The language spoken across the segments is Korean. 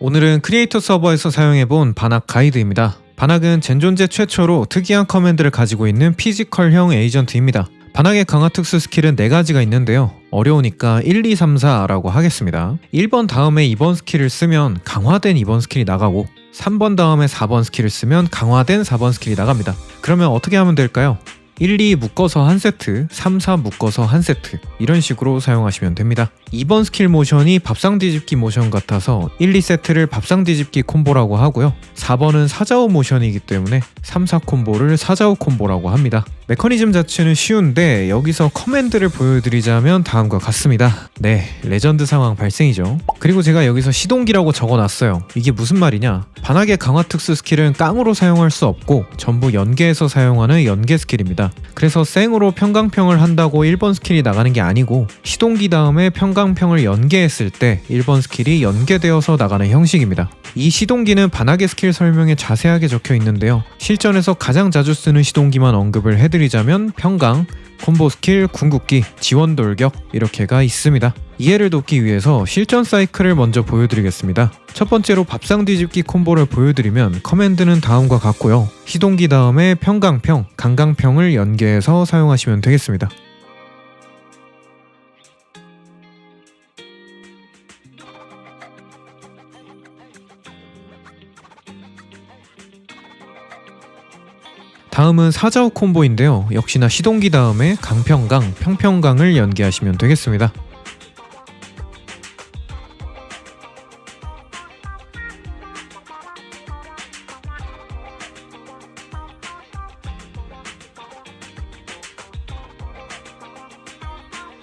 오늘은 크리에이터 서버에서 사용해본 반악 가이드입니다. 반악은 젠존제 최초로 특이한 커맨드를 가지고 있는 피지컬형 에이전트입니다. 반악의 강화 특수 스킬은 4가지가 있는데요. 어려우니까 1, 2, 3, 4라고 하겠습니다. 1번 다음에 2번 스킬을 쓰면 강화된 2번 스킬이 나가고 3번 다음에 4번 스킬을 쓰면 강화된 4번 스킬이 나갑니다. 그러면 어떻게 하면 될까요? 1, 2 묶어서 한 세트, 3, 4 묶어서 한 세트 이런 식으로 사용하시면 됩니다. 2번 스킬 모션이 밥상 뒤집기 모션 같아서 1, 2세트를 밥상 뒤집기 콤보라고 하고요. 4번은 사자우 모션이기 때문에 3, 4 콤보를 사자우 콤보라고 합니다. 메커니즘 자체는 쉬운데 여기서 커맨드를 보여드리자면 다음과 같습니다. 네, 레전드 상황 발생이죠. 그리고 제가 여기서 시동기라고 적어놨어요. 이게 무슨 말이냐? 반악의 강화 특수 스킬은 깡으로 사용할 수 없고 전부 연계해서 사용하는 연계 스킬입니다. 그래서 생으로 평강평을 한다고 1번 스킬이 나가는 게 아니고 시동기 다음에 평강평을 연계했을 때 1번 스킬이 연계되어서 나가는 형식입니다. 이 시동기는 반악의 스킬 설명에 자세하게 적혀 있는데요. 실전에서 가장 자주 쓰는 시동기만 언급을 해드리자면 평강, 콤보 스킬, 궁극기, 지원 돌격 이렇게가 있습니다. 이해를 돕기 위해서 실전 사이클을 먼저 보여드리겠습니다. 첫 번째로 밥상 뒤집기 콤보를 보여드리면 커맨드는 다음과 같고요. 시동기 다음에 평강평, 강강평을 연계해서 사용하시면 되겠습니다. 다음은 사자우 콤보인데요. 역시나 시동기 다음에 강평강, 평평강을 연계하시면 되겠습니다.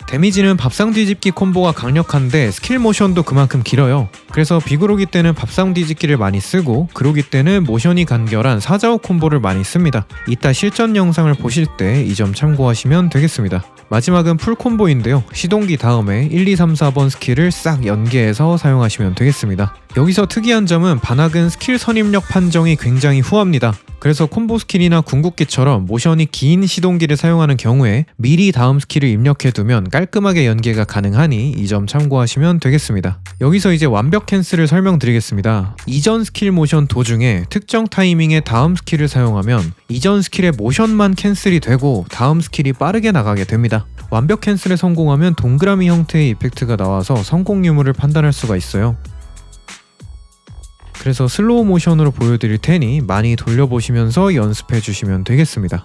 데미지는 밥상 뒤집기 콤보가 강력한데 스킬 모션도 그만큼 길어요. 그래서 비그로기 때는 밥상 뒤집기를 많이 쓰고 그로기 때는 모션이 간결한 사자오 콤보를 많이 씁니다. 이따 실전 영상을 보실 때 이 점 참고하시면 되겠습니다. 마지막은 풀 콤보인데요. 시동기 다음에 1, 2, 3, 4번 스킬을 싹 연계해서 사용하시면 되겠습니다. 여기서 특이한 점은 반악은 스킬 선입력 판정이 굉장히 후합니다. 그래서 콤보 스킬이나 궁극기처럼 모션이 긴 시동기를 사용하는 경우에 미리 다음 스킬을 입력해두면 깔끔하게 연계가 가능하니 이 점 참고하시면 되겠습니다. 여기서 이제 완벽 캔슬을 설명드리겠습니다. 이전 스킬 모션 도중에 특정 타이밍에 다음 스킬을 사용하면 이전 스킬의 모션만 캔슬이 되고 다음 스킬이 빠르게 나가게 됩니다. 완벽 캔슬에 성공하면 동그라미 형태의 이펙트가 나와서 성공 유무를 판단할 수가 있어요. 그래서 슬로우 모션으로 보여드릴 테니 많이 돌려보시면서 연습해 주시면 되겠습니다.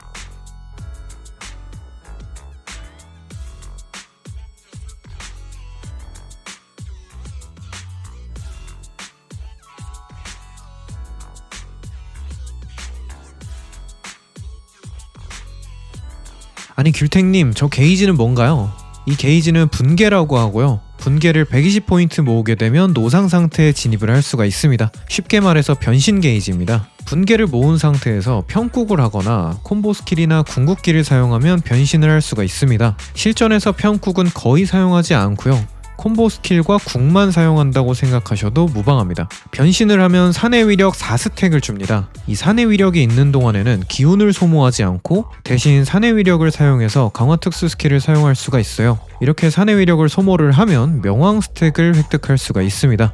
아니 귤탱님 저 게이지는 뭔가요? 이 게이지는 분계라고 하고요. 분계를 120포인트 모으게 되면 노상 상태에 진입을 할 수가 있습니다. 쉽게 말해서 변신 게이지입니다. 분계를 모은 상태에서 평국을 하거나 콤보 스킬이나 궁극기를 사용하면 변신을 할 수가 있습니다. 실전에서 평국은 거의 사용하지 않고요. 콤보 스킬과 궁만 사용한다고 생각하셔도 무방합니다. 변신을 하면 사내 위력 4스택을 줍니다. 이 사내 위력이 있는 동안에는 기운을 소모하지 않고 대신 사내 위력을 사용해서 강화 특수 스킬을 사용할 수가 있어요. 이렇게 사내 위력을 소모를 하면 명왕 스택을 획득할 수가 있습니다.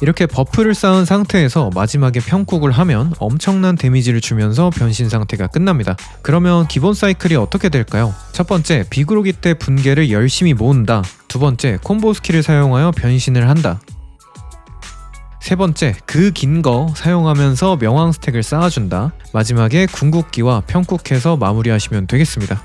이렇게 버프를 쌓은 상태에서 마지막에 평국을 하면 엄청난 데미지를 주면서 변신 상태가 끝납니다. 그러면 기본 사이클이 어떻게 될까요? 첫 번째, 비그로기 때 분계를 열심히 모은다. 두 번째, 콤보 스킬을 사용하여 변신을 한다. 세 번째, 그 긴 거 사용하면서 명왕 스택을 쌓아준다. 마지막에 궁극기와 평국해서 마무리하시면 되겠습니다.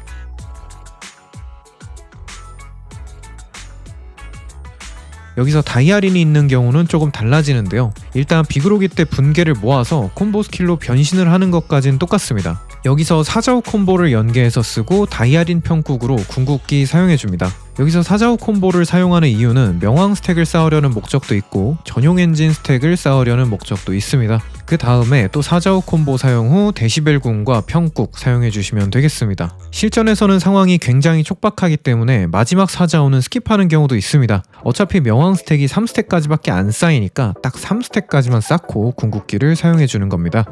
여기서 다이아린이 있는 경우는 조금 달라지는데요. 일단 비그로기 때 분계를 모아서 콤보 스킬로 변신을 하는 것까지는 똑같습니다. 여기서 사자우 콤보를 연계해서 쓰고 다이아린 평국으로 궁극기 사용해줍니다. 여기서 사자우 콤보를 사용하는 이유는 명왕 스택을 쌓으려는 목적도 있고 전용 엔진 스택을 쌓으려는 목적도 있습니다. 그 다음에 또 사자우 콤보 사용 후 데시벨군과 평국 사용해 주시면 되겠습니다. 실전에서는 상황이 굉장히 촉박하기 때문에 마지막 사자우는 스킵하는 경우도 있습니다. 어차피 명왕 스택이 3스택까지밖에 안 쌓이니까 딱 3스택까지만 쌓고 궁극기를 사용해 주는 겁니다.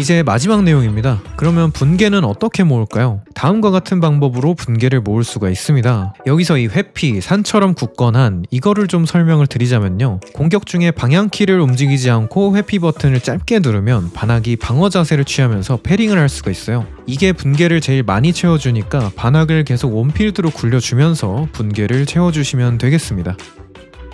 이제 마지막 내용입니다. 그러면 분계는 어떻게 모을까요? 다음과 같은 방법으로 분계를 모을 수가 있습니다. 여기서 이 회피, 산처럼 굳건한 이거를 좀 설명을 드리자면요. 공격 중에 방향키를 움직이지 않고 회피 버튼을 짧게 누르면 반학이 방어 자세를 취하면서 패링을 할 수가 있어요. 이게 분계를 제일 많이 채워주니까 반학을 계속 원필드로 굴려주면서 분계를 채워주시면 되겠습니다.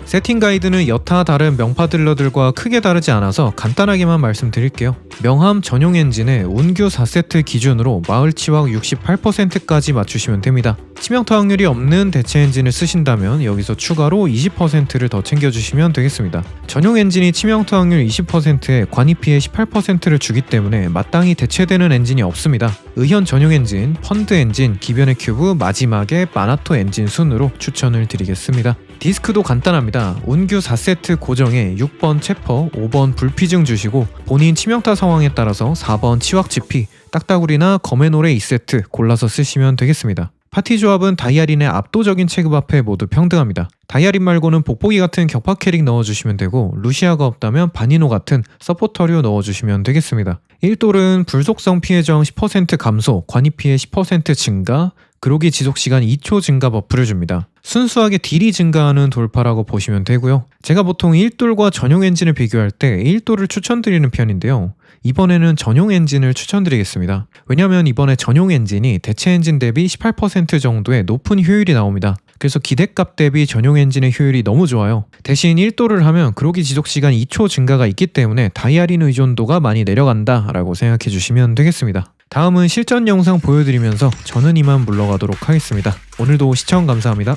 세팅 가이드는 여타 다른 명파 딜러들과 크게 다르지 않아서 간단하게만 말씀드릴게요. 명함 전용 엔진에 운규 4세트 기준으로 마을 치확 68%까지 맞추시면 됩니다. 치명타 확률이 없는 대체 엔진을 쓰신다면 여기서 추가로 20%를 더 챙겨주시면 되겠습니다. 전용 엔진이 치명타 확률 20%에 관이 피해 18%를 주기 때문에 마땅히 대체되는 엔진이 없습니다. 의현 전용 엔진, 펀드 엔진, 기변의 큐브, 마지막에 마나토 엔진 순으로 추천을 드리겠습니다. 디스크도 간단합니다. 운규 4세트 고정에 6번 체퍼, 5번 불피증 주시고 본인 치명타 상황에 따라서 4번 치확 지피, 딱따구리나 노래 2세트 골라서 쓰시면 되겠습니다. 파티 조합은 다이아린의 압도적인 체급 앞에 모두 평등합니다. 다이아린 말고는 복보기 같은 격파 캐릭 넣어주시면 되고 루시아가 없다면 바니노 같은 서포터류 넣어주시면 되겠습니다. 1돌은 불속성 피해 저항 10% 감소, 관이 피해 10% 증가, 그로기 지속 시간 2초 증가 버프를 줍니다. 순수하게 딜이 증가하는 돌파라고 보시면 되고요. 제가 보통 1돌과 전용 엔진을 비교할 때 1돌을 추천드리는 편인데요. 이번에는 전용 엔진을 추천드리겠습니다. 왜냐하면 이번에 전용 엔진이 대체 엔진 대비 18% 정도의 높은 효율이 나옵니다. 그래서 기대값 대비 전용 엔진의 효율이 너무 좋아요. 대신 1도를 하면 그로기 지속 시간 2초 증가가 있기 때문에 다이아린 의존도가 많이 내려간다 라고 생각해 주시면 되겠습니다. 다음은 실전 영상 보여드리면서 저는 이만 물러가도록 하겠습니다. 오늘도 시청 감사합니다.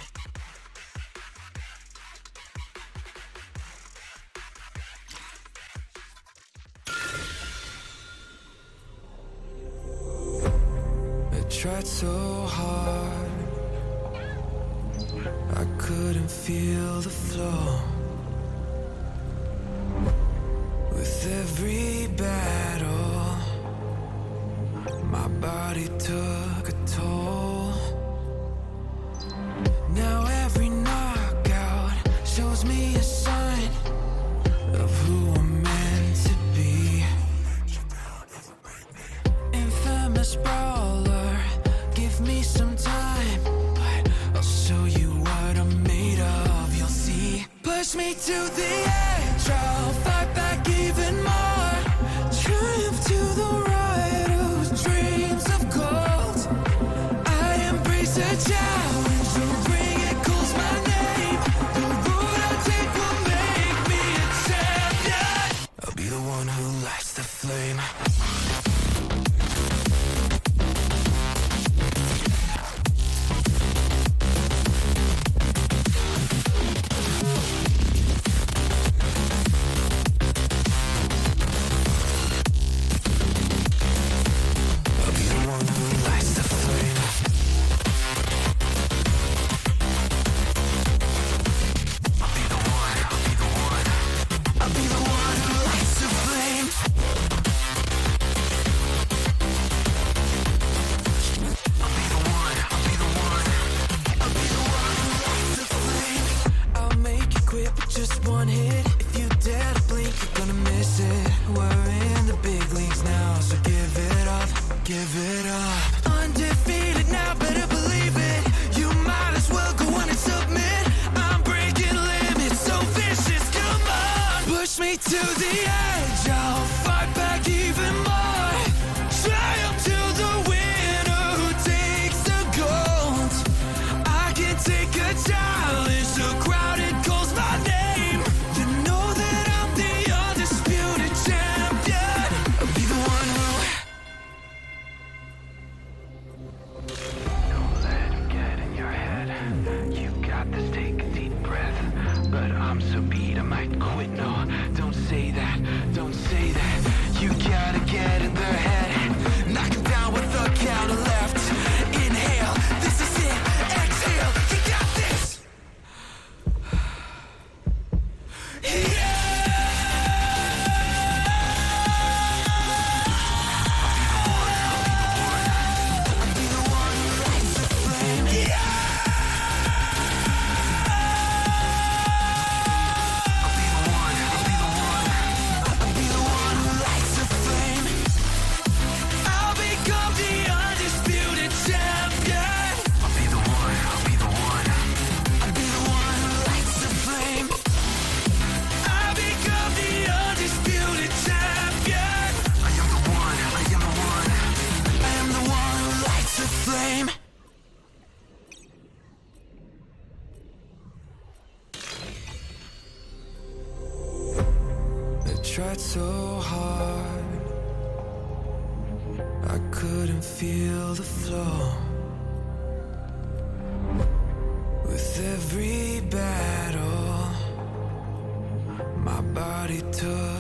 Every my body took a toll. Now every knockout shows me a sign of who I'm meant to be. Infamous brawler, give me some time, I'll show you what I'm made of. You'll see. Push me to the edge, I'll fight back give it up. Undefeated now, better believe it. You might as well go on and submit. I'm breaking limits, so vicious, come on. Push me to the edge, every battle, my body took